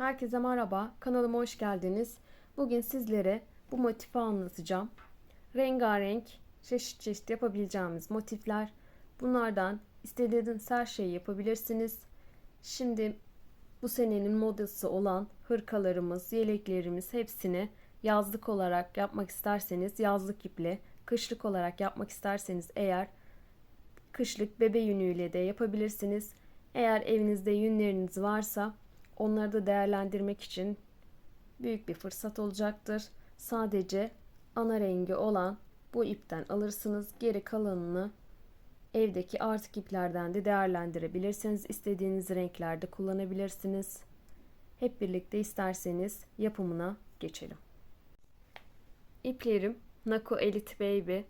Herkese merhaba, kanalıma hoş geldiniz. Bugün sizlere bu motifi anlatacağım. Rengarenk, çeşit çeşit yapabileceğimiz motifler. Bunlardan istediğiniz her şeyi yapabilirsiniz. Şimdi bu senenin modası olan hırkalarımız, yeleklerimiz hepsini yazlık olarak yapmak isterseniz yazlık iple, kışlık olarak yapmak isterseniz eğer kışlık bebe yünüyle de yapabilirsiniz. Eğer evinizde yünleriniz varsa onları da değerlendirmek için büyük bir fırsat olacaktır. Sadece ana rengi olan bu ipten alırsınız. Geri kalanını evdeki artık iplerden de değerlendirebilirsiniz. İstediğiniz renklerde kullanabilirsiniz. Hep birlikte isterseniz yapımına geçelim. İplerim Nako Elite Baby.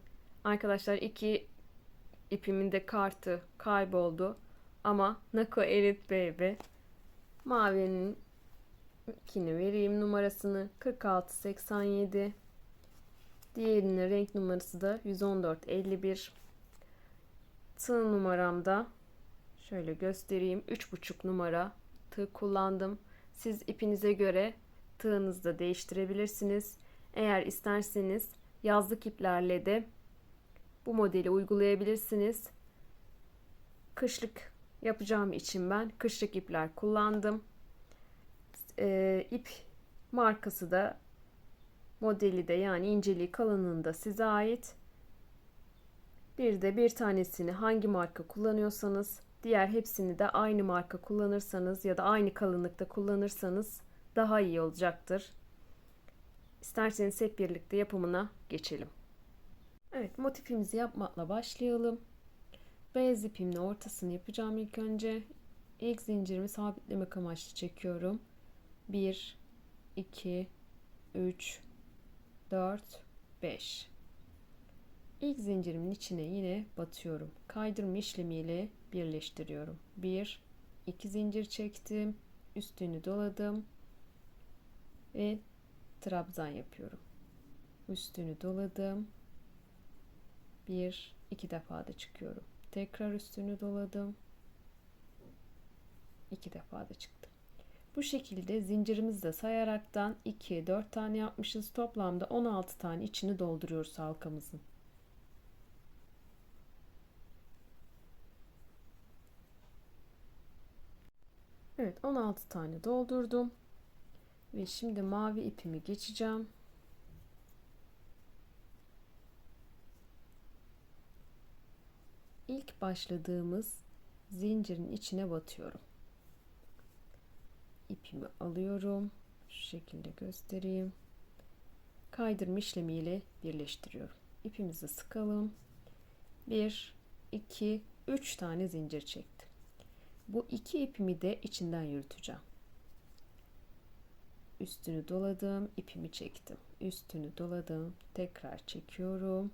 Arkadaşlar iki ipimin de kartı kayboldu. Ama Nako Elite Baby. Mavinin ikini vereyim numarasını 4687. Diğerinin renk numarası da 11451. Tığ numaramda şöyle göstereyim. 3,5 numara tığ kullandım. Siz ipinize göre tığınızı da değiştirebilirsiniz. Eğer isterseniz yazlık iplerle de bu modeli uygulayabilirsiniz. Kışlık yapacağım için ben kışlık ipler kullandım. Ee, ip markası da modeli de yani inceliği kalınlığında size ait. Bir de bir tanesini hangi marka kullanıyorsanız diğer hepsini de aynı marka kullanırsanız ya da aynı kalınlıkta kullanırsanız daha iyi olacaktır. İsterseniz hep birlikte yapımına geçelim. Evet motifimizi yapmakla başlayalım. Beyaz ipimle ortasını yapacağım ilk önce. İlk zincirimi sabitlemek amaçlı çekiyorum. 1 2 3 4 5 İlk zincirimin içine yine batıyorum. Kaydırma işlemiyle birleştiriyorum. 1 2 zincir çektim. Üstünü doladım. Ve trabzan yapıyorum. Üstünü doladım. Bir, iki defa da çıkıyorum. Tekrar üstünü doladım. İki defa da çıktım. Bu şekilde zincirimizde sayaraktan 2, 4 tane yapmışız. Toplamda 16 tane içini dolduruyoruz halkamızın. Evet 16 tane doldurdum. Ve şimdi mavi ipimi geçeceğim. İlk başladığımız zincirin içine batıyorum. İpimi alıyorum. Şu şekilde göstereyim. Kaydırma işlemiyle birleştiriyorum. İpimizi sıkalım. 1 2 3 tane zincir çektim. Bu iki ipimi de içinden yürüteceğim üstünü doladım, ipimi çektim. Üstünü doladım, tekrar çekiyorum.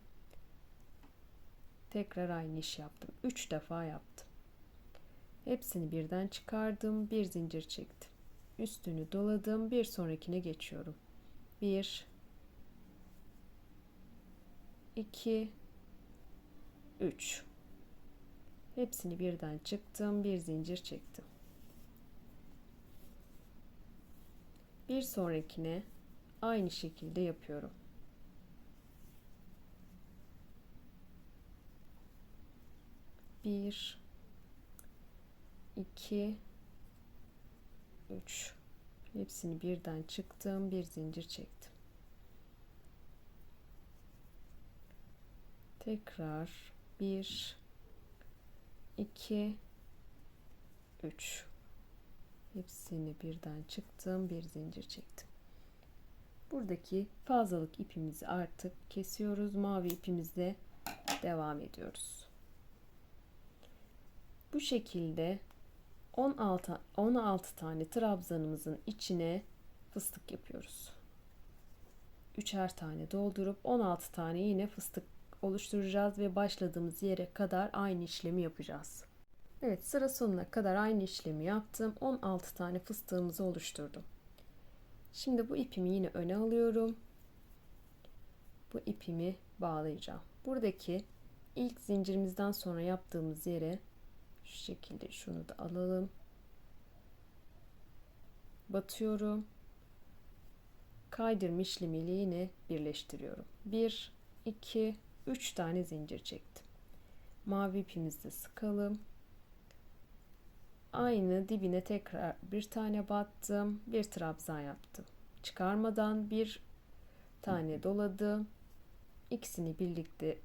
Tekrar aynı iş yaptım. 3 defa yaptım. Hepsini birden çıkardım, bir zincir çektim. Üstünü doladım, bir sonrakine geçiyorum. 1 2 3 Hepsini birden çıktım, bir zincir çektim. Bir sonrakine aynı şekilde yapıyorum. Bir, iki, üç. Hepsini birden çıktım, bir zincir çektim. Tekrar bir, iki, üç. Hepsini birden çıktım. Bir zincir çektim. Buradaki fazlalık ipimizi artık kesiyoruz. Mavi ipimizle devam ediyoruz. Bu şekilde 16 16 tane trabzanımızın içine fıstık yapıyoruz. Üçer tane doldurup 16 tane yine fıstık oluşturacağız ve başladığımız yere kadar aynı işlemi yapacağız. Evet sıra sonuna kadar aynı işlemi yaptım. 16 tane fıstığımızı oluşturdum. Şimdi bu ipimi yine öne alıyorum. Bu ipimi bağlayacağım. Buradaki ilk zincirimizden sonra yaptığımız yere şu şekilde şunu da alalım. batıyorum. Kaydırma işlemiyle yine birleştiriyorum. 1 2 3 tane zincir çektim. Mavi ipimizi sıkalım. Aynı dibine tekrar bir tane battım. Bir trabzan yaptım. Çıkarmadan bir tane doladım. İkisini birlikte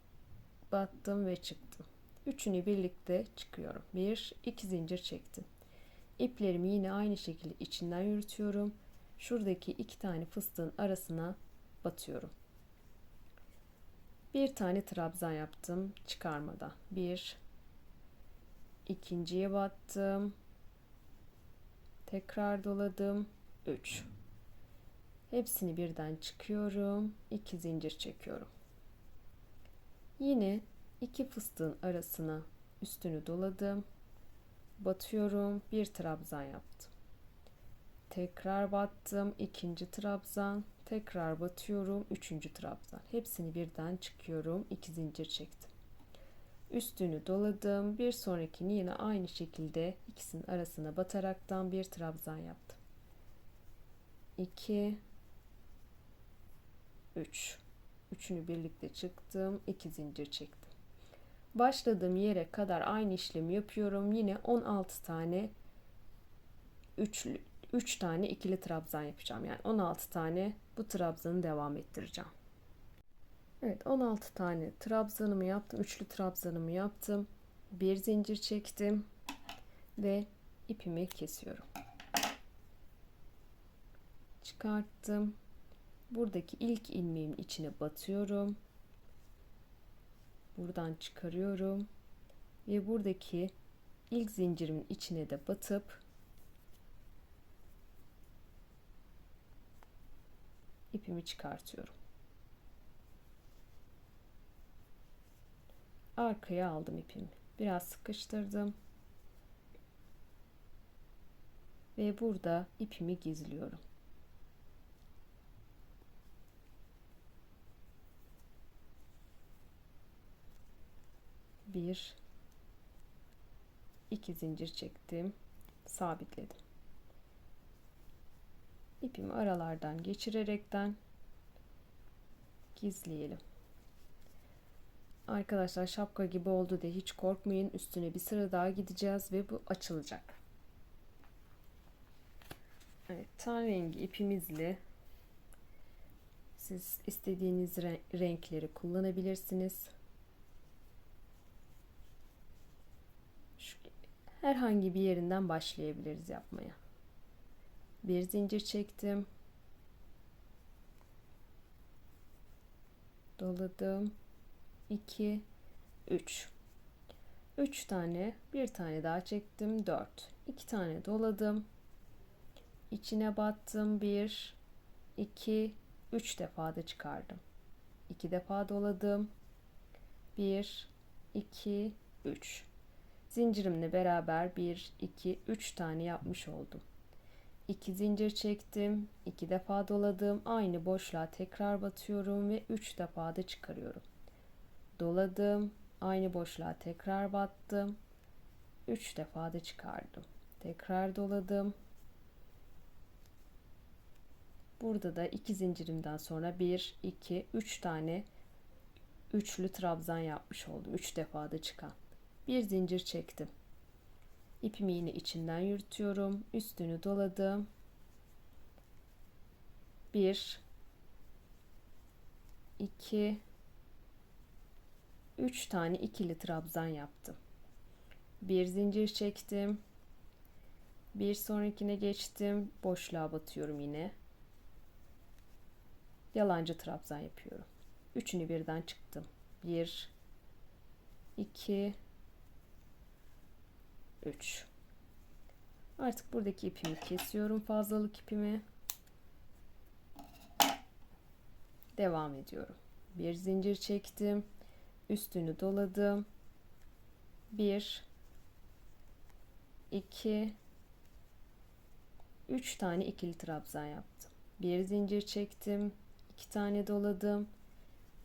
battım ve çıktım. Üçünü birlikte çıkıyorum. Bir, iki zincir çektim. İplerimi yine aynı şekilde içinden yürütüyorum. Şuradaki iki tane fıstığın arasına batıyorum. Bir tane trabzan yaptım çıkarmadan. Bir, ikinciye battım. Tekrar doladım. Üç. Hepsini birden çıkıyorum. iki zincir çekiyorum. Yine iki fıstığın arasına üstünü doladım. Batıyorum. Bir trabzan yaptım. Tekrar battım. ikinci trabzan. Tekrar batıyorum. Üçüncü trabzan. Hepsini birden çıkıyorum. iki zincir çektim. Üstünü doladım. Bir sonrakini yine aynı şekilde ikisinin arasına bataraktan bir trabzan yaptım. 2 3 Üçünü birlikte çıktım. iki zincir çektim. Başladığım yere kadar aynı işlemi yapıyorum. Yine 16 tane üçlü 3 tane ikili trabzan yapacağım. Yani 16 tane bu trabzanı devam ettireceğim. Evet 16 tane trabzanımı yaptım. Üçlü trabzanımı yaptım. Bir zincir çektim ve ipimi kesiyorum. Çıkarttım. Buradaki ilk ilmeğimin içine batıyorum. Buradan çıkarıyorum. Ve buradaki ilk zincirimin içine de batıp ipimi çıkartıyorum. Arkaya aldım ipimi. Biraz sıkıştırdım. Ve burada ipimi gizliyorum. Bir, iki zincir çektim, sabitledim. İpimi aralardan geçirerekten gizleyelim. Arkadaşlar şapka gibi oldu diye hiç korkmayın. Üstüne bir sıra daha gideceğiz ve bu açılacak. Evet, tan rengi ipimizle siz istediğiniz renkleri kullanabilirsiniz. Şu, herhangi bir yerinden başlayabiliriz yapmaya. Bir zincir çektim. Doladım. 2 3 3 tane bir tane daha çektim. 4 2 tane doladım. İçine battım. 1 2 3 defa da çıkardım. 2 defa doladım. 1 2 3 zincirimle beraber 1 2 3 tane yapmış oldum. 2 zincir çektim 2 defa doladım aynı boşluğa tekrar batıyorum ve 3 defa da çıkarıyorum. Doladım aynı boşluğa tekrar battım 3 defa da çıkardım. Tekrar doladım. Burada da iki zincirimden sonra 1 2 3 tane üçlü trabzan yapmış oldum. 3 defa da çıkan bir zincir çektim ipimi yine içinden yürütüyorum üstünü doladım 1 2 3 tane ikili trabzan yaptım. Bir zincir çektim. Bir sonrakine geçtim. Boşluğa batıyorum yine. Yalancı trabzan yapıyorum. Üçünü birden çıktım. 1 2 3 Artık buradaki ipimi kesiyorum. Fazlalık ipimi. Devam ediyorum. Bir zincir çektim üstünü doladım. 1 2 3 tane ikili trabzan yaptım. Bir zincir çektim. 2 tane doladım.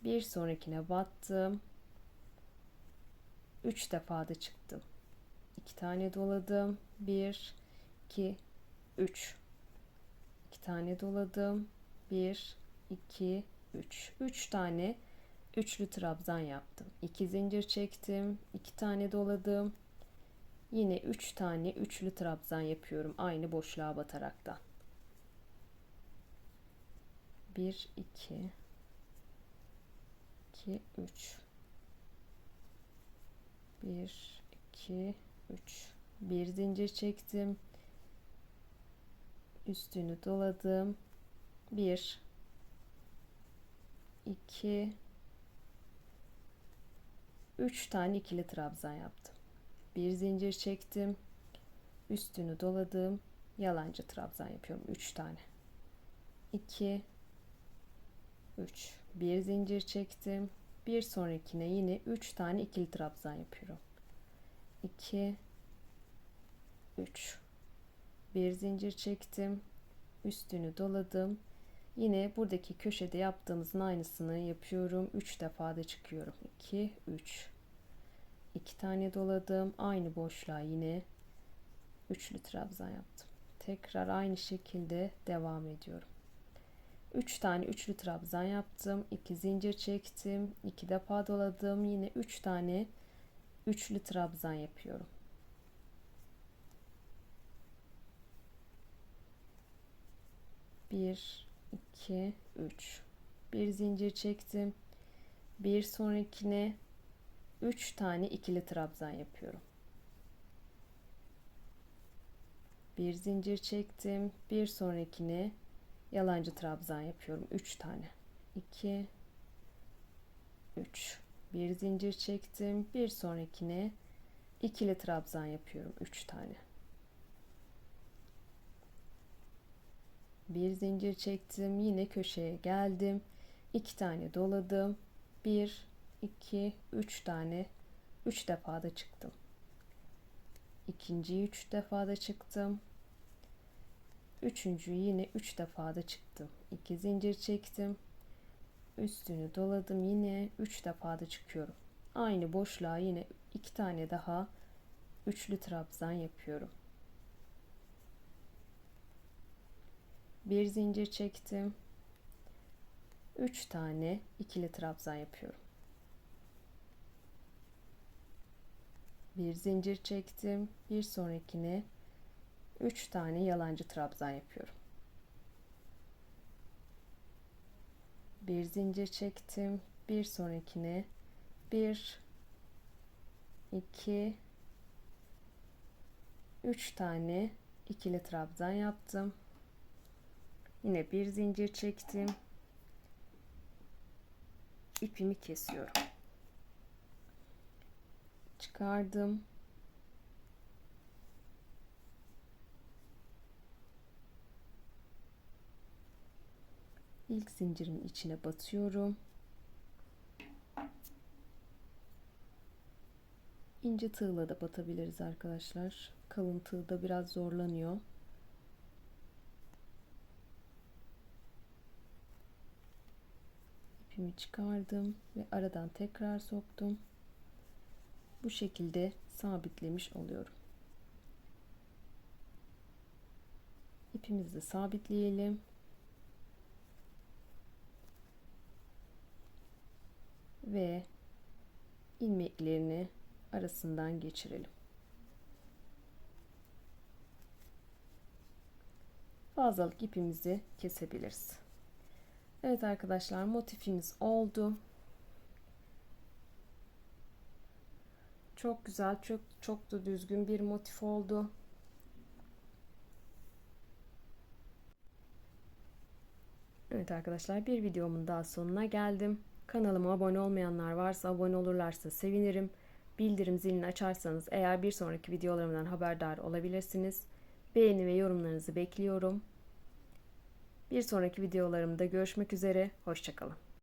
Bir sonrakine battım. 3 defa da çıktım. 2 tane doladım. 1 2 3 tane doladım. 1 2 3. 3 tane üçlü trabzan yaptım. 2 zincir çektim. 2 tane doladım. Yine 3 tane üçlü trabzan yapıyorum aynı boşluğa bataraktan. 1 2 2 3 1 2 3 bir zincir çektim. Üstünü doladım. 1 2 3 tane ikili trabzan yaptım. Bir zincir çektim. Üstünü doladım. Yalancı trabzan yapıyorum 3 tane. 2 3 bir zincir çektim. Bir sonrakine yine 3 tane ikili trabzan yapıyorum. 2 3 bir zincir çektim. Üstünü doladım. Yine buradaki köşede yaptığımızın aynısını yapıyorum. 3 defa da çıkıyorum. 2 3 2 tane doladım. Aynı boşluğa yine üçlü trabzan yaptım. Tekrar aynı şekilde devam ediyorum. 3 tane üçlü trabzan yaptım. 2 zincir çektim. 2 defa doladım. Yine 3 tane üçlü trabzan yapıyorum. Bir, iki, üç. Bir zincir çektim. Bir sonrakine üç tane ikili trabzan yapıyorum. Bir zincir çektim. Bir sonrakine yalancı trabzan yapıyorum. Üç tane. 2 3 bir zincir çektim. Bir sonrakine ikili trabzan yapıyorum. 3 tane. Bir zincir çektim. Yine köşeye geldim. 2 tane doladım. 1 2 3 tane 3 defa da çıktım. İkinciyi 3 defa da çıktım. Üçüncüyü yine 3 defa da çıktım. 2 zincir çektim üstünü doladım yine 3 defa da çıkıyorum. Aynı boşluğa yine iki tane daha üçlü trabzan yapıyorum. Bir zincir çektim. 3 tane ikili trabzan yapıyorum. Bir zincir çektim. Bir sonrakine 3 tane yalancı trabzan yapıyorum bir zincir çektim. Bir sonrakine. Bir iki üç tane ikili trabzan yaptım. Yine bir zincir çektim. İpimi kesiyorum. Çıkardım ilk zincirin içine batıyorum. İnce tığla da batabiliriz arkadaşlar. Kalın tığda biraz zorlanıyor. İpimi çıkardım ve aradan tekrar soktum. Bu şekilde sabitlemiş oluyorum. İpimizi sabitleyelim. Ve ilmeklerini arasından geçirelim. Fazlalık ipimizi kesebiliriz. Evet arkadaşlar motifimiz oldu. Çok güzel, çok çok da düzgün bir motif oldu. Evet arkadaşlar bir videomun daha sonuna geldim. Kanalıma abone olmayanlar varsa abone olurlarsa sevinirim. Bildirim zilini açarsanız eğer bir sonraki videolarımdan haberdar olabilirsiniz. Beğeni ve yorumlarınızı bekliyorum. Bir sonraki videolarımda görüşmek üzere. Hoşçakalın.